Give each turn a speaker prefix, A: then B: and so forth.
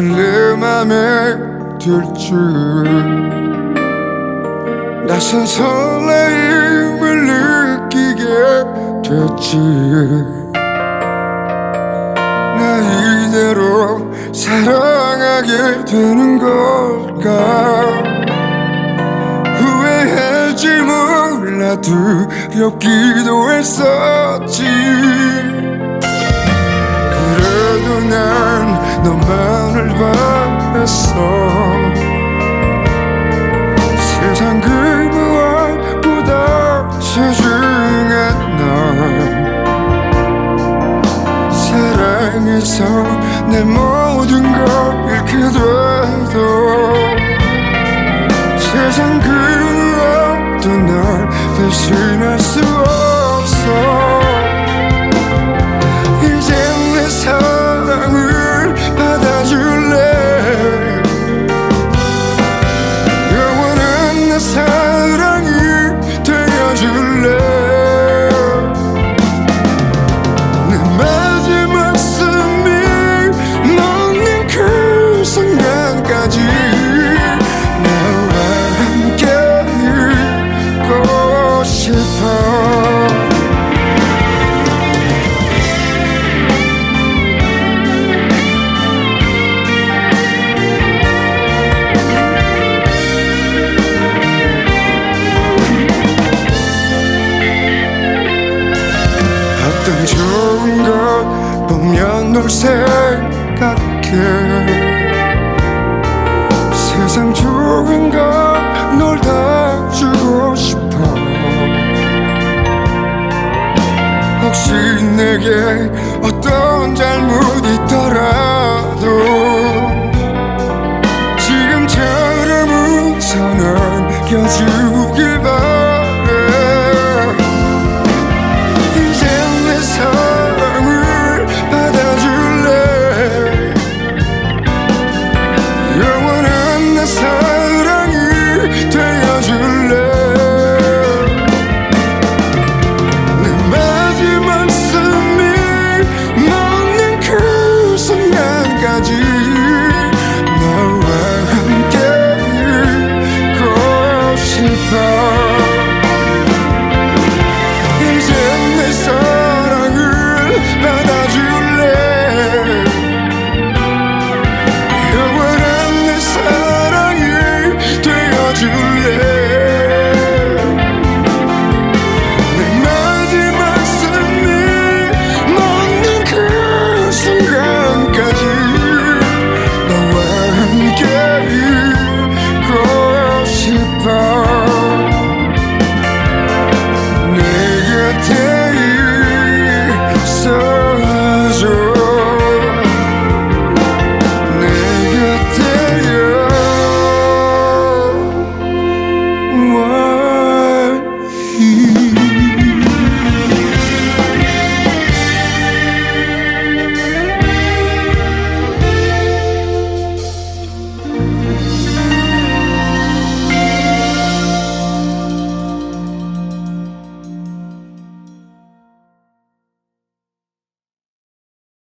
A: 내 맘에 들지. 낯선 설레임을 느끼게 됐지. 나 이대로 사랑하게 되는 걸까? 후회할지 몰라 두렵기도 했었지. 그래도 난 너만 을 바랬어. 세상 그 무엇보다 소중한 널 사랑해서 내 모든 걸 잃게 돼도 세상 그 무엇도 널 대신할 수 생각해 세상 좋은 것널다 주고 싶어. 혹시 내게 어떤 잘못 있더라도 지금처럼 웃어 넘겨줄